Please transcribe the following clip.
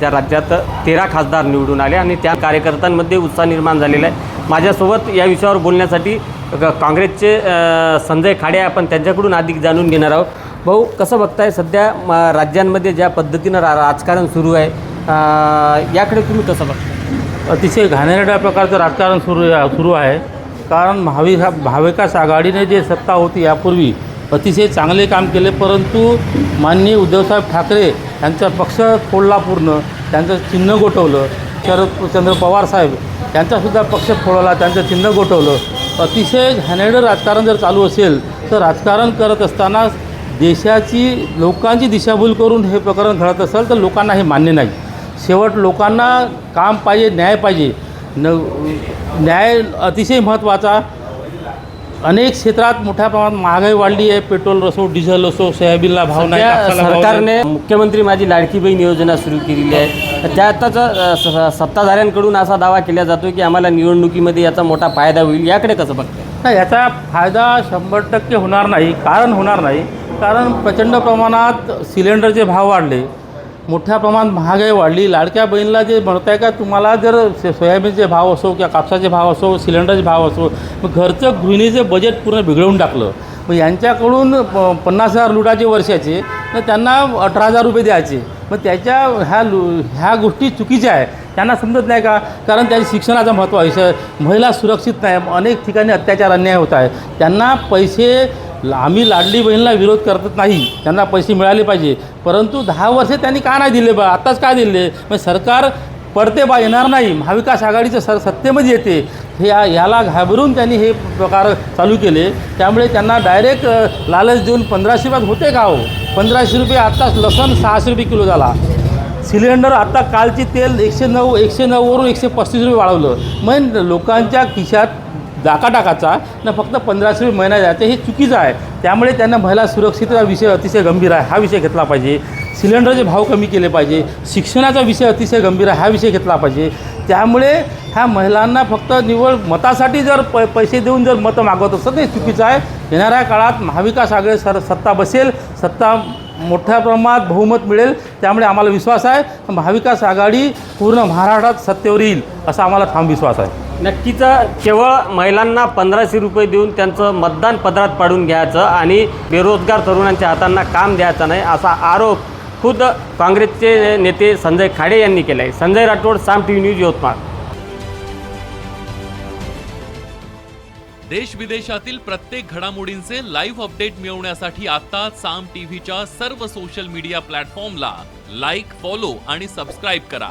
त्या राज्यात तेरा खासदार निवडून आले आणि त्या कार्यकर्त्यांमध्ये उत्साह निर्माण झालेला आहे. माझ्यासोबत या विषयावर बोलण्यासाठी क- काँग्रेसचे संजय खाडे आहे. आपण त्यांच्याकडून अधिक जाणून घेणार आहोत. भाऊ कसं बघताय? सध्या म, राज्यांमध्ये ज्या पद्धतीनं रा राजकारण सुरू आहे याकडे तुम्ही कसं बघता अतिशय घाणेरड्या प्रकारचं राजकारण सुरू सुरू आहे. कारण महावि महाविकास आघाडीने जे सत्ता होती यापूर्वी अतिशय चांगले काम केले परंतु माननीय उद्धवसाहेब ठाकरे त्यांचा पक्ष फोडला पूर्ण त्यांचं चिन्ह गोठवलं. शरदचंद्र पवार साहेब त्यांचासुद्धा पक्ष फोडला त्यांचं चिन्ह गोठवलं. अतिशय घाणेरडं राजकारण जर चालू असेल तर राजकारण करत असताना देशाची लोकांची दिशाभूल करून हे प्रकरण घडत असेल तर लोकांना हे मान्य नाही. शेवट लोकांना काम पाहिजे न्याय पाहिजे. न न्याय अतिशय महत्त्वाचा. अनेक क्षेत्रात मोठ्या प्रमाणात महागाई वाढली आहे. पेट्रोल असो डिझेल असो सोयाबीनला भाव नाही सध्या कापसाला भाव नाही. सरकारने मुख्यमंत्री माझी लाडकी बहीण योजना सुरू केलेली आहे. तर त्यातच अ, स- स- सत्ताधाऱ्यांकडून असा दावा केला जातो की आम्हाला निवडणुकीमध्ये याचा मोठा फायदा होईल. याकडे कसं बघताय? नाही याचा फायदा शंभर टक्के होणार नाही कारण होणार नाही. कारण प्रचंड प्रमाणात सिलेंडरचे भाव वाढले. मोठ्या प्रमाणात महागाई वाढली. लाडक्या बहिणीला जे म्हणत आहे का तुम्हाला जर सोयाबीनचे भाव असो किंवा कापसाचे भाव असो सिलेंडरचे भाव असो मग घरचं गृहिणीचे बजेट पूर्ण बिघडवून टाकलं. मग यांच्याकडून प- पन्नास हजार लुटाचे वर्षाचे तर त्यांना अठरा हजार रुपये द्यायचे. मग त्याच्या ह्या लु ह्या गोष्टी चुकीच्या आहे. त्यांना समजत नाही का? कारण त्याचे शिक्षणाचं महत्त्व आहे. महिला सुरक्षित नाही. अनेक ठिकाणी अत्याचार अन्याय होत आहे. त्यांना पैसे आम्ही लाडली बहिणीला विरोध करत नाही. त्यांना पैसे मिळाले पाहिजे. परंतु दहा वर्षे त्यांनी का नाही दिले बा? आत्ताच का दिले? मग सरकार पडते बा येणार नाही. महाविकास आघाडीचं सर सत्तेमध्ये येते. हे या- याला घाबरून त्यांनी हे प्रकार चालू केले. त्यामुळे त्यांना डायरेक्ट लालच देऊन पंधराशे रुपयात होते का हो? पंधराशे रुपये आत्ताच लसण सहाशे रुपये किलो झाला. सिलेंडर आता कालची तेल एकशे नऊ एकशे नऊवरून एकशे पस्तीस रुपये वाढवलं. मग लोकांच्या खिशात डाका टाकाचा न फक्त पंधराशे रुपये महिना द्यायचा हे चुकीचं आहे. त्यामुळे त्यांना महिला सुरक्षितता विषय अतिशय गंभीर आहे हा विषय घेतला पाहिजे. सिलेंडरचे भाव कमी केले पाहिजे. शिक्षणाचा विषय अतिशय गंभीर आहे हा विषय घेतला पाहिजे. त्यामुळे ह्या महिलांना फक्त निवड मतासाठी जर प पैसे देऊन जर मतं मागवत असतं ते चुकीचं आहे. येणाऱ्या काळात महाविकास आघाडी सर सत्ता बसेल सत्ता मोठ्या प्रमाणात बहुमत मिळेल त्यामुळे आम्हाला विश्वास आहे. महाविकास आघाडी पूर्ण महाराष्ट्रात सत्तेवर येईल असा आम्हाला ठाम विश्वास आहे. नक्कीच केवळ महिलांना पंधराशे रुपये देऊन त्यांचं मतदान पदरात पाडून घ्यायचं आणि बेरोजगार तरुणांच्या हातांना काम द्यायचं नाही असा आरोप खुद काँग्रेसचे नेते संजय खाडे यांनी केला आहे Sanjay Rathod Saam T V news Yavatmal. देश विदेशातील प्रत्येक घडामोडींचे लाईव्ह अपडेट मिळवण्यासाठी आता साम टीव्हीच्या सर्व सोशल मीडिया प्लॅटफॉर्मला लाईक फॉलो आणि सबस्क्राईब करा.